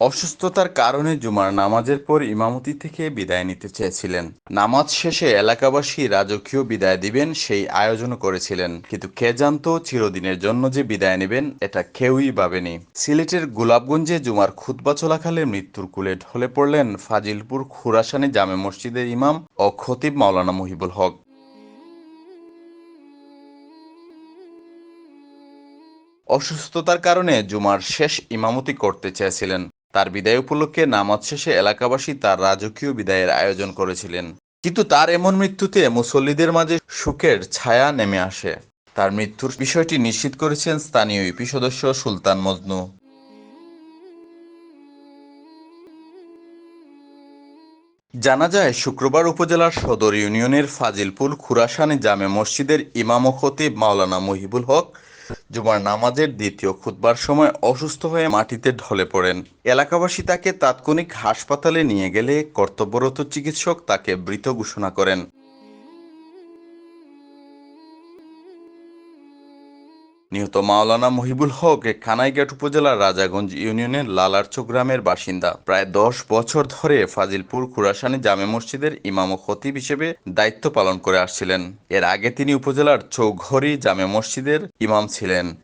অসুস্থতার কারণে জুমার নামাজের পর ইমামতি থেকে বিদায় নিতে চেয়েছিলেন। নামাজ শেষে এলাকাবাসী রাজকীয় বিদায় দিবেন সেই আয়োজনও করেছিলেন। কিন্তু কে জানতো চিরদিনের জন্য যে বিদায় নেবেন, এটা কেউই ভাবেনি। সিলেটের গোলাপগঞ্জে জুমার খুতবা চলাকালে মৃত্যুর কুলে ঢলে পড়লেন ফাজিলপুর খুরাসানি জামে মসজিদের ইমাম ও খতিব মাওলানা মহিবুল হক। অসুস্থতার কারণে জুমার শেষ ইমামতি করতে চেয়েছিলেন। তার বিদায় উপলক্ষে নামাজ শেষে এলাকাবাসী তার রাজকীয় বিদায়ের আয়োজন করেছিলেন। কিন্তু তার এমন মৃত্যুতে মুসল্লিদের মাঝে সুখের ছায়া নেমে আসে। তার মৃত্যুর বিষয়টি নিশ্চিত করেছেন স্থানীয় ইপি সদস্য সুলতান মজনু। জানা যায়, শুক্রবার উপজেলার সদর ইউনিয়নের ফাজিলপুর খুরাসানি জামে মসজিদের ইমাম খতিব মাওলানা মহিবুল হক জুমার নামাজের দ্বিতীয় খুতবার সময় অসুস্থ হয়ে মাটিতে ঢলে পড়েন। এলাকাবাসী তাকে তাৎক্ষণিক হাসপাতালে নিয়ে গেলে কর্তব্যরত চিকিৎসক তাকে মৃত ঘোষণা করেন। নিহত মাওলানা মহিবুল হক এ কানাইঘাট উপজেলার রাজাগঞ্জ ইউনিয়নের লালারচো গ্রামের বাসিন্দা। প্রায় দশ বছর ধরে ফাজিলপুর খুরাসানি জামে মসজিদের ইমাম ও খতিব হিসেবে দায়িত্ব পালন করে আসছিলেন। এর আগে তিনি উপজেলার চৌঘরি জামে মসজিদের ইমাম ছিলেন।